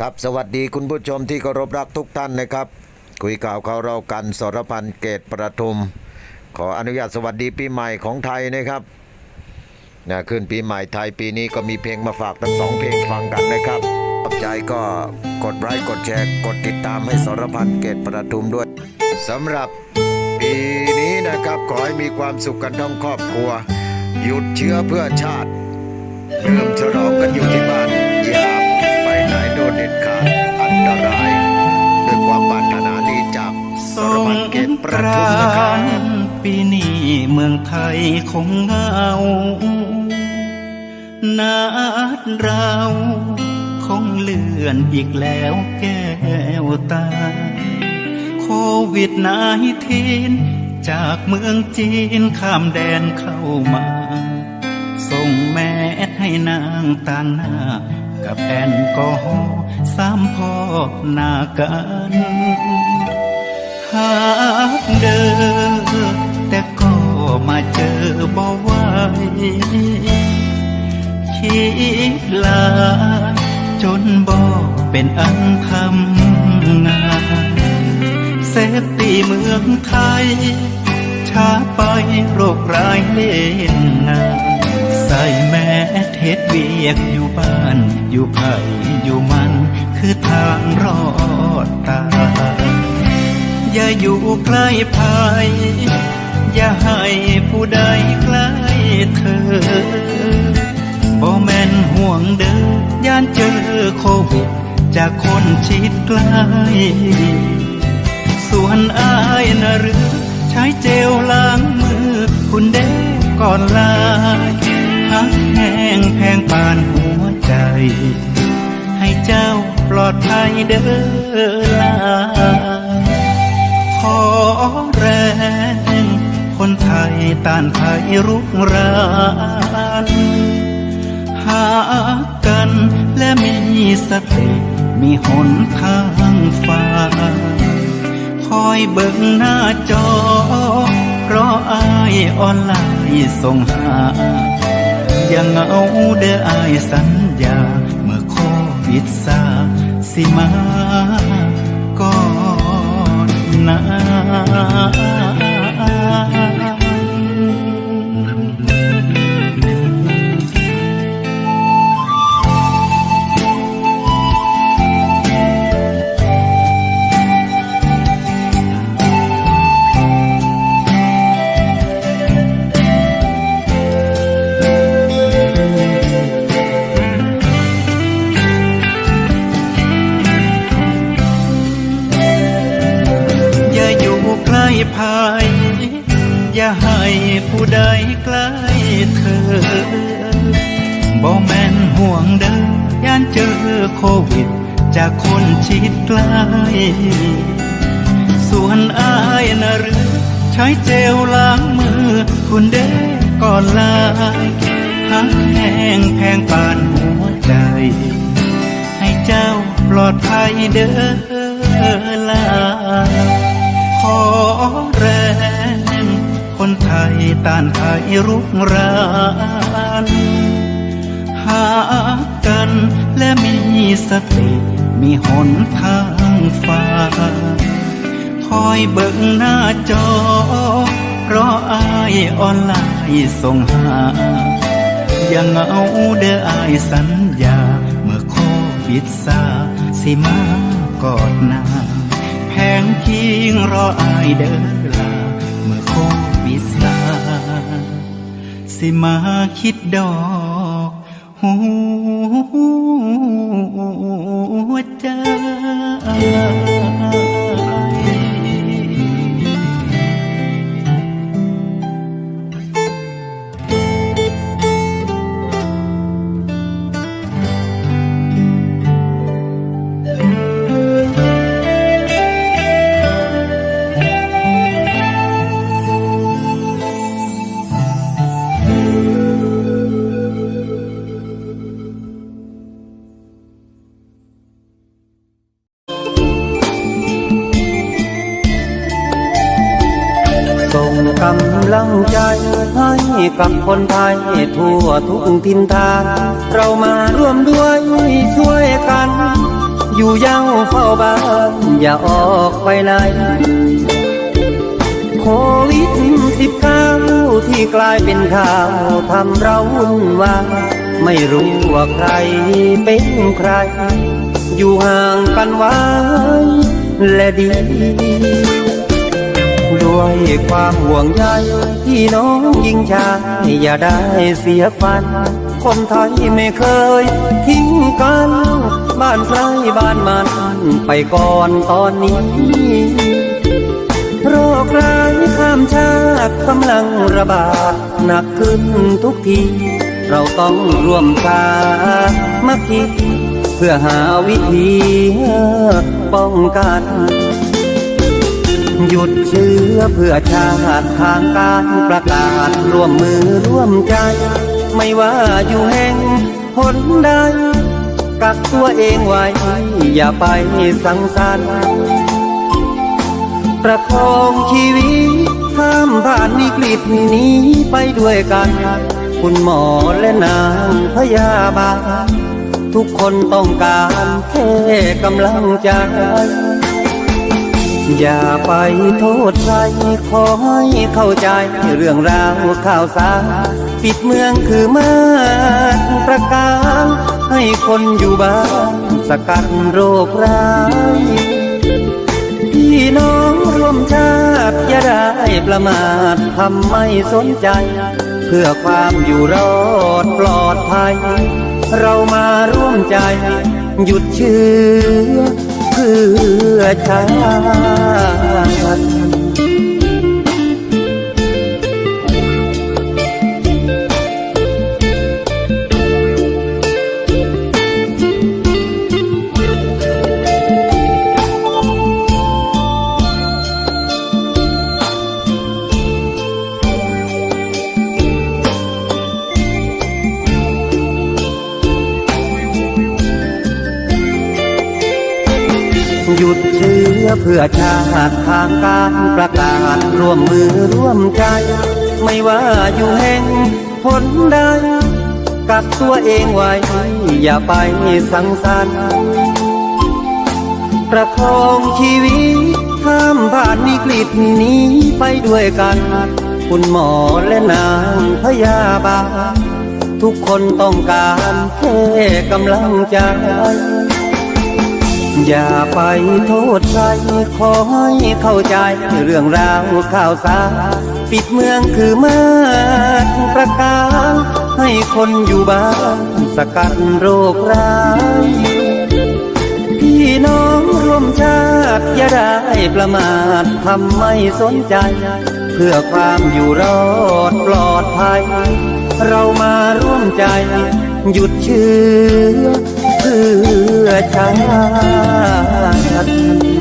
ครับสวัสดีคุณผู้ชมที่เคารพรักทุกท่านนะครับ คุยข่าวเขาเรากันสรพันธ์เกตประทุม ขออนุญาตสวัสดีปีใหม่ของไทยนะครับนะขึ้นปีใหม่ไทยปีนี้ก็มีเพลงมาฝากทั้งสองเพลงฟังกันนะครับขอบใจก็กดไลค์กดแชร์กดติดตามให้สรพันธ์เกตประทุมด้วยสำหรับปีนี้นะครับขอให้มีความสุขกันทั้งครอบครัว หยุดเชื้อเพื่อชาติเริ่มฉลองกันอยู่ที่บ้าน เด็ดขาดอันตรายด้วยความปรารถนาดีจากสรงพันเกตประทุมนะครับนปีนี้เมืองไทยคงเงานัดเราคงเลื่อนอีกแล้วแก้วตา โควิดนายทีนจากเมืองจีนข้ามแดนเข้ามา ส่งแมสให้นางต่างหน้ากับแอลกอฮอล์ สามพ่อหน้ากันหากเดินแต่ก็มาเจอบ่ไหวคิดลาจนบ่เป็นอันทำงานเซฟตีเมืองไทย ช้าไปโรคร้ายเล่นงาน ใส่แม่เทศเวียกอยู่บ้าน อยู่ไผ่อยู่มัน คือทางรอดตายอย่าอยู่ใกล้ภัยอย่าให้ผู้ใดใกล้เธอบ่แม่นห่วงเด้อย่านเจอโควิดจากคนชิดใกล้ส่วนอายนะหรือ ใช้เจลล้างมือ คุณเด้ก่อนลา หักแห้งแพงปานหัวใจ ให้เจ้าปลอดภัยเด้อลาขอแรงคนไทยต้านภัยรุกรานหากันและมีสติมีหนทางฟ้าคอยเบิ่งหน้าจอ เพราะอายออนไลน์ส่งหา อย่างเอาเด้ออายสัญญา เมื่อโควิดซาสิมาก่อนนะ ใดใกล้เธอบ่แม่นห่วงเด้อย่านเจอโควิด จากคนชิดใกล้ส่วนอายนะหรือใช้เจลล้างมือ คุณเด้ก่อนลาหักแห้งแพงปานหัวใจ ให้เจ้าปลอดภัยเด้อลาขอแรง คนไทยต้านภัยรุกรานหากันและมีสติมีหนทางฟ้าคอยเบิ่งหน้าจอ เพราะอายออนไลน์ส่งหาย่างเอาเด้ออายสัญญา เมื่อโควิดซาสิมากอดนางแพงคิงรออายเด้อ สิมาคิดดอกหัวใจ ส่งกำลังใจให้กับคนไทยทั่วทุกทินทานเรามาร่วมด้วยช่วยกัน อยู่เย้าเฝ้าบ้านอย่าออกไปไหนโควิดสิบเก้าที่กลายเป็นข่าวทำเราวุ่นวายไม่รู้ว่าใครเป็นใคร อยู่ห่างกันไว้และดี ด้วยความห่วงใยพี่น้องยิงชายอย่าได้เสียฟัน คนไทยไม่เคยทิ้งกัน บ้านใครบ้านมันไปก่อนตอนนี้โรคร้ายข้ามชาติกำลังระบาดหนักขึ้นทุกที เราต้องร่วมสามัคคีเพื่อหาวิธีป้องกัน หยุดเชื้อเพื่อชาติทางการประกาศร่วมมือร่วมใจ ไม่ว่าอยู่แห่งหนใดกักตัวเองไว้ อย่าไปสังสรรค์ประคองชีวิตข้ามผ่านวิกฤตนี้ไปด้วยกัน คุณหมอและนางพยาบาลทุกคนต้องการแค่กำลังใจ อย่าไปโทษใครขอให้เข้าใจเรื่องราวข่าวสารปิดเมืองคือมาตรประการให้คนอยู่บ้านสกัดโรคร้ายพี่น้องร่วมชาติอย่าได้ประมาททำไม่สนใจ เพื่อความอยู่รอดปลอดภัย เรามาร่วมใจ หยุดเชื้อ เพื่อชาติ ดเชื้อเพื่อชาติทางการประกาศร่วมมือร่วมใจ ไม่ว่าอยู่แห่งหนใดกักตัวเองไว้ อย่าไปสังสรรค์ประคองชีวิตข้ามผ่านวิกฤตนี้ไปด้วยกัน คุณหมอและนางพยาบาลทุกคนต้องการแค่กำลังใจ อย่าไปโทษใครขอให้เข้าใจเรื่องราวข่าวสารปิดเมืองคือมาตรประการให้คนอยู่บ้านสกัดโรคร้ายพี่น้องร่วมชาติอย่าได้ประมาททำไม่สนใจ เพื่อความอยู่รอดปลอดภัย เรามาร่วมใจ หยุดเชื้อ อชาติ